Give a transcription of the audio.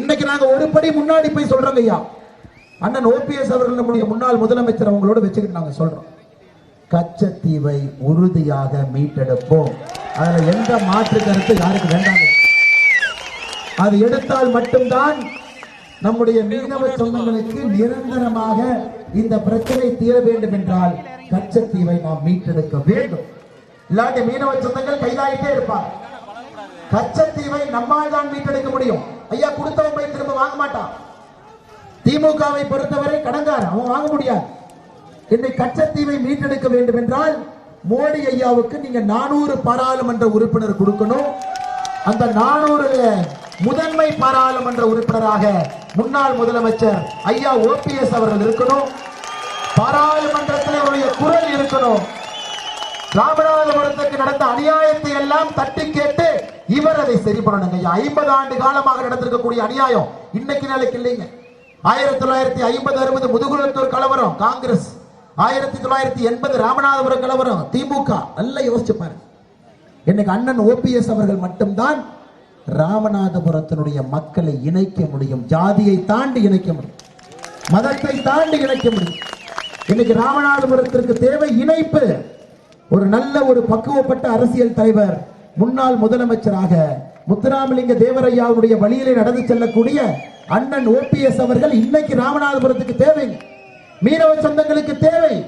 இன்னைக்கு நாங்க ஒரு படி முன்னாடி போய் சொல்றோங்க ஐயா. அண்ணன் ஓபிஎஸ் அவர்கள் நம்முடைய முன்னாள் முதலமைச்சர் அவங்களோட வச்சுக்கிட்டு நாங்க சொல்றோம். கச்சத்தீவை உறுதியாக மீட்டெடுப்போம். அதுல எந்த மாற்று கருத்து யாருக்கு வேண்டாங்க? அது எடுத்தால் மட்டும்தான் நம்முடைய மீனவ சொந்தங்களுக்கு நிரந்தரமாக இந்த பிரச்சனை தீர வேண்டும் என்றால் கச்சத்தீவை நாம் மீட்டெடுக்க வேண்டும். இல்லாட்டி மீனவ சொந்தங்கள் கைதாயிட்டே இருப்பார் கச்சத்தீவை நம்மால் தான் மீட்டெடுக்க முடியும். ஐயா கொடுத்தவன் போய் திரும்ப வாங்க மாட்டான். திமுகவை பொறுத்தவரை கடங்கார் அவன் வாங்க முடியாது. இன்னைக்கு கச்சத்தீவை மீட்டெடுக்க வேண்டும் என்றால் மோடி ஐயாவுக்கு நீங்க நானூறு பாராளுமன்ற உறுப்பினர் கொடுக்கணும். அந்த நானூறுல முதன்மை பாராளுமன்ற உறுப்பினராக முன்னாள் முதலமைச்சர் ஐயா ஓபிஎஸ் அவர்கள் இருக்கணும். பாராளுமன்றத்தில் அவருடைய குரல் இருக்கணும். ராமநாதபுரத்துக்கு நடந்த அநியாயத்தை எல்லாம் தட்டி கேட்க இவர் அதை சரி பண்ணணுங்க. ஐயா ஐம்பது ஆண்டு காலமாக நடந்திருக்கக்கூடிய அநியாயம் இன்னைக்கு நாளைக்கு இல்லைங்க. ஆயிரத்தி தொள்ளாயிரத்தி ஐம்பது அறுபது முதுகுலத்தூர் கலவரம் காங்கிரஸ். ஆயிரத்தி தொள்ளாயிரத்தி எண்பது ராமநாதபுரம் கலவரம் திமுக. நல்லா யோசிச்சு பாருங்க. இன்னைக்கு அண்ணன் ஓபிஎஸ் அவர்கள் மட்டும்தான் ராமநாதபுரத்தினுடைய மக்களை இணைக்க முடியும். ஜாதியை தாண்டி இணைக்க முடியும். மதத்தை தாண்டி இணைக்க முடியும். இன்னைக்கு ராமநாதபுரத்திற்கு தேவை இணைப்பு. ஒரு நல்ல ஒரு பக்குவப்பட்ட அரசியல் தலைவர் முன்னாள் முதலமைச்சராக முத்துராமலிங்க தேவரையாவுடைய வழியிலே நடந்து செல்லக்கூடிய அண்ணன் ஓபிஎஸ் அவர்கள் இன்னைக்கு ராமநாதபுரத்துக்கு தேவை. மீனவ சொந்தங்களுக்கு தேவை.